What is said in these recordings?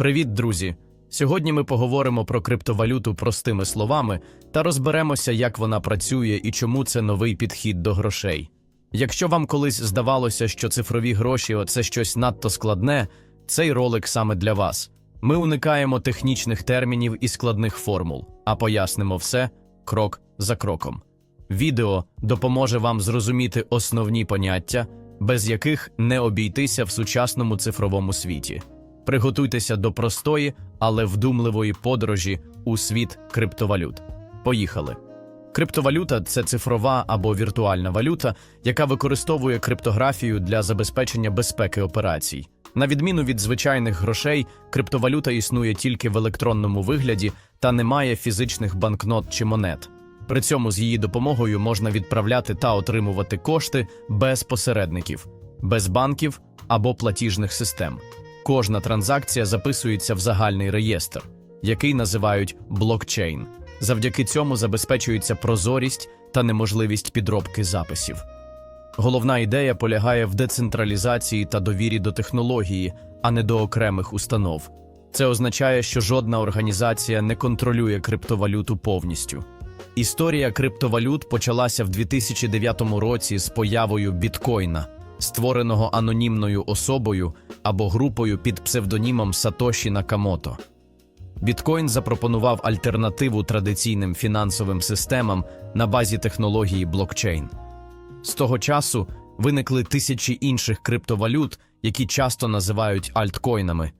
Привіт, друзі! Сьогодні ми поговоримо про криптовалюту простими словами та розберемося, як вона працює і чому це новий підхід до грошей. Якщо вам колись здавалося, що цифрові гроші це щось надто складне, цей ролик саме для вас. Ми уникаємо технічних термінів і складних формул, а пояснимо все крок за кроком. Відео допоможе вам зрозуміти основні поняття, без яких не обійтися в сучасному цифровому світі. Приготуйтеся до простої, але вдумливої подорожі у світ криптовалют. Поїхали. Криптовалюта це цифрова або віртуальна валюта, яка використовує криптографію для забезпечення безпеки операцій. На відміну від звичайних грошей, криптовалюта існує тільки в електронному вигляді та не має фізичних банкнот чи монет. При цьому з її допомогою можна відправляти та отримувати кошти без посередників, без банків або платіжних систем. Кожна транзакція записується в загальний реєстр, який називають блокчейн. Завдяки цьому забезпечується прозорість та неможливість підробки записів. Головна ідея полягає в децентралізації та довірі до технології, а не до окремих установ. Це означає, що жодна організація не контролює криптовалюту повністю. Історія криптовалют почалася в 2009 році з появою біткоїна, створеного анонімною особою або групою під псевдонімом Сатоші Накамото. Біткоін запропонував альтернативу традиційним фінансовим системам на базі технології блокчейн. З того часу виникли тисячі інших криптовалют, які часто називають альткоїнами.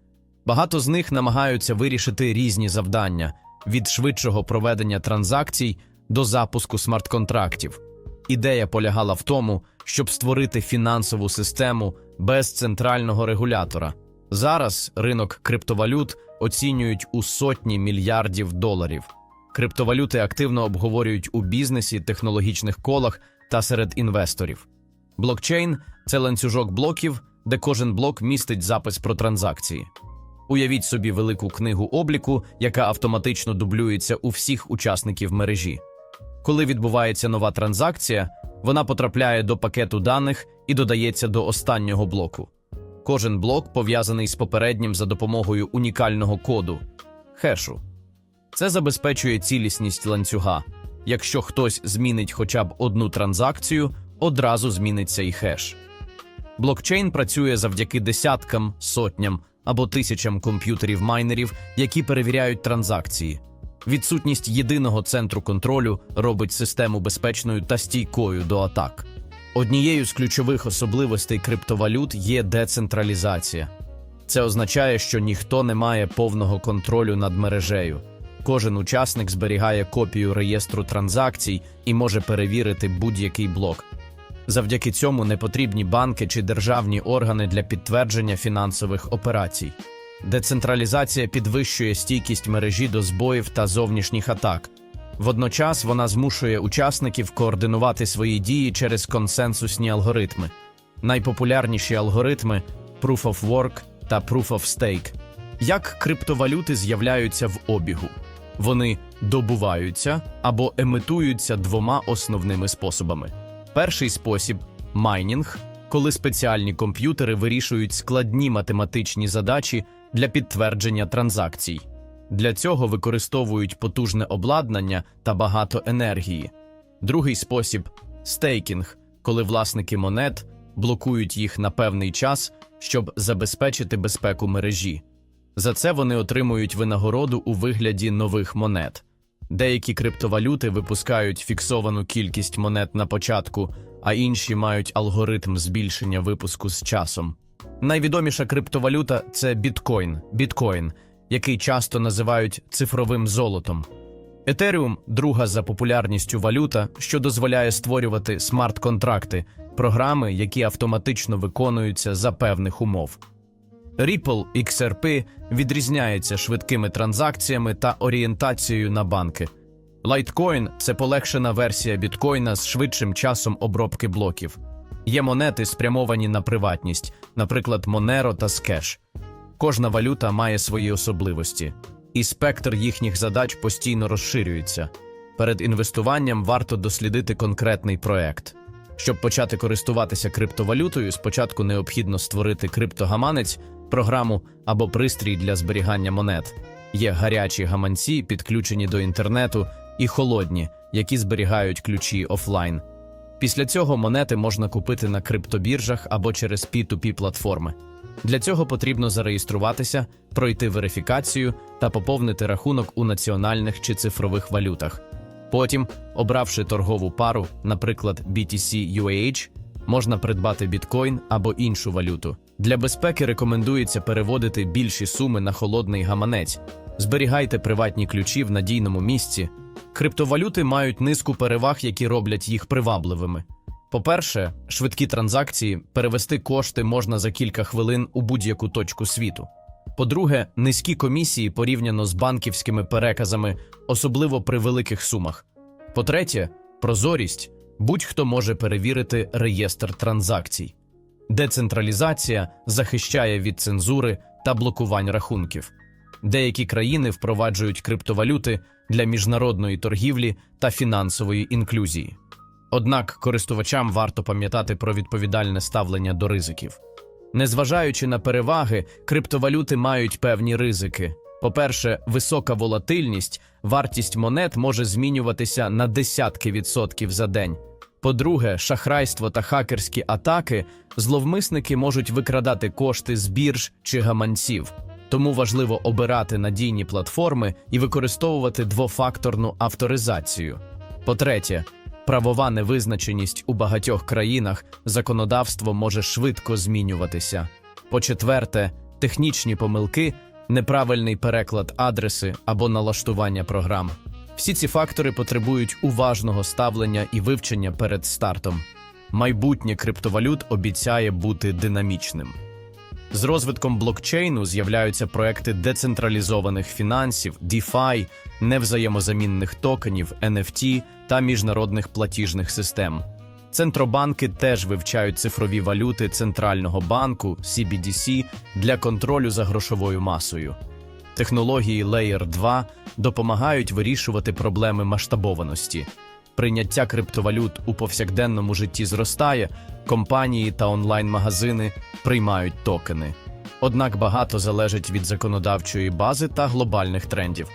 Багато з них намагаються вирішити різні завдання від швидшого проведення транзакцій до запуску смарт-контрактів. Ідея полягала в тому, щоб створити фінансову систему без центрального регулятора. Зараз ринок криптовалют оцінюють у сотні мільярдів доларів. Криптовалюти активно обговорюють у бізнесі, технологічних колах та серед інвесторів. Блокчейн це ланцюжок блоків, де кожен блок містить запис про транзакції. Уявіть собі велику книгу обліку, яка автоматично дублюється у всіх учасників мережі. Коли відбувається нова транзакція, вона потрапляє до пакету даних і додається до останнього блоку. Кожен блок пов'язаний з попереднім за допомогою унікального коду хешу. Це забезпечує цілісність ланцюга. Якщо хтось змінить хоча б одну транзакцію, одразу зміниться і хеш. Блокчейн працює завдяки десяткам, сотням або тисячам комп'ютерів майнерів, які перевіряють транзакції. Відсутність єдиного центру контролю робить систему безпечною та стійкою до атак. Однією з ключових особливостей криптовалют є децентралізація. Це означає, що ніхто не має повного контролю над мережею. Кожен учасник зберігає копію реєстру транзакцій і може перевірити будь-який блок. Завдяки цьому не потрібні банки чи державні органи для підтвердження фінансових операцій. Децентралізація підвищує стійкість мережі до збоїв та зовнішніх атак. Водночас вона змушує учасників координувати свої дії через консенсусні алгоритми. Найпопулярніші алгоритми Proof of Work та Proof of Stake. Як криптовалюти з'являються в обігу? Вони добуваються або емитуються двома основними способами. Перший спосіб майнінг, коли спеціальні комп'ютери вирішують складні математичні задачі для підтвердження транзакцій. Для цього використовують потужне обладнання та багато енергії. Другий спосіб стейкінг, коли власники монет блокують їх на певний час, щоб забезпечити безпеку мережі. За це вони отримують винагороду у вигляді нових монет. Деякі криптовалюти випускають фіксовану кількість монет на початку, а інші мають алгоритм збільшення випуску з часом. Найвідоміша криптовалюта це біткоін, біткоін, який часто називають цифровим золотом. Етеріум друга за популярністю валюта, що дозволяє створювати смарт-контракти, програми, які автоматично виконуються за певних умов. Ripple XRP відрізняється швидкими транзакціями та орієнтацією на банки. Litecoin – це полегшена версія біткоїна з швидшим часом обробки блоків. Є монети, спрямовані на приватність, наприклад, Monero та Scash. Кожна валюта має свої особливості, і спектр їхніх задач постійно розширюється. Перед інвестуванням варто дослідити конкретний проект. Щоб почати користуватися криптовалютою, спочатку необхідно створити криптогаманець програму або пристрій для зберігання монет. Є гарячі гаманці, підключені до інтернету, і холодні, які зберігають ключі офлайн. Після цього монети можна купити на криптобіржах або через P2P платформи. Для цього потрібно зареєструватися, пройти верифікацію та поповнити рахунок у національних чи цифрових валютах. Потім, обравши торгову пару, наприклад, BTC UAH, можна придбати біткоін або іншу валюту. Для безпеки рекомендується переводити більші суми на холодний гаманець. Зберігайте приватні ключі в надійному місці. Криптовалюти мають низку переваг, які роблять їх привабливими. По-перше, швидкі транзакції перевести кошти можна за кілька хвилин у будь-яку точку світу. По-друге, низькі комісії порівняно з банківськими переказами, особливо при великих сумах. По-третє, прозорість будь-хто може перевірити реєстр транзакцій. Децентралізація захищає від цензури та блокувань рахунків. Деякі країни впроваджують криптовалюти для міжнародної торгівлі та фінансової інклюзії. Однак користувачам варто пам'ятати про відповідальне ставлення до ризиків. Незважаючи на переваги, криптовалюти мають певні ризики. По-перше, висока волатильність, вартість монет може змінюватися на десятки відсотків за день. По-друге, шахрайство та хакерські атаки зловмисники можуть викрадати кошти з бірж чи гаманців. Тому важливо обирати надійні платформи і використовувати двофакторну авторизацію. По-третє, правова невизначеність у багатьох країнах законодавство може швидко змінюватися. По-четверте, технічні помилки, неправильний переклад адреси або налаштування програм. Всі ці фактори потребують уважного ставлення і вивчення перед стартом. Майбутнє криптовалют обіцяє бути динамічним. З розвитком блокчейну з'являються проекти децентралізованих фінансів, DeFi, невзаємозамінних токенів, NFT та міжнародних платіжних систем. Центробанки теж вивчають цифрові валюти центрального банку CBDC для контролю за грошовою масою. Технології Layer 2 допомагають вирішувати проблеми масштабованості. Прийняття криптовалют у повсякденному житті зростає, компанії та онлайн-магазини приймають токени. Однак багато залежить від законодавчої бази та глобальних трендів.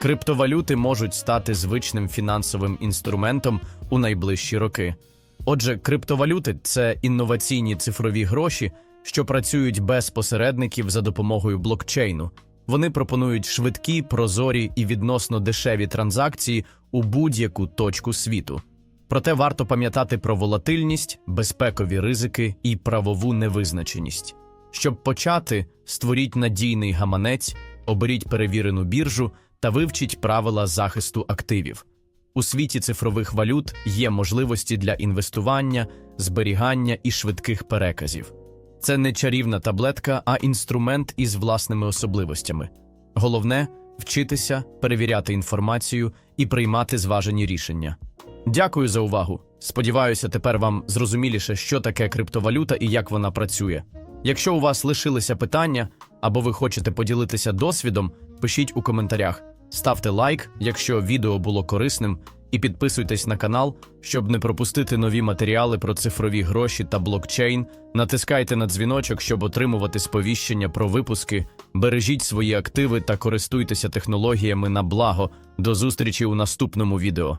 Криптовалюти можуть стати звичним фінансовим інструментом у найближчі роки. Отже, криптовалюти це інноваційні цифрові гроші, що працюють без посередників за допомогою блокчейну. Вони пропонують швидкі, прозорі і відносно дешеві транзакції у будь-яку точку світу. Проте варто пам'ятати про волатильність, безпекові ризики і правову невизначеність. Щоб почати, створіть надійний гаманець, оберіть перевірену біржу та вивчіть правила захисту активів. У світі цифрових валют є можливості для інвестування, зберігання і швидких переказів. Це не чарівна таблетка, а інструмент із власними особливостями. Головне вчитися, перевіряти інформацію і приймати зважені рішення. Дякую за увагу. Сподіваюся, тепер вам зрозуміліше, що таке криптовалюта і як вона працює. Якщо у вас лишилися питання або ви хочете поділитися досвідом, пишіть у коментарях, ставте лайк, якщо відео було корисним, і підписуйтесь на канал, щоб не пропустити нові матеріали про цифрові гроші та блокчейн. Натискайте на дзвіночок, щоб отримувати сповіщення про випуски. Бережіть свої активи та користуйтеся технологіями на благо. До зустрічі у наступному відео.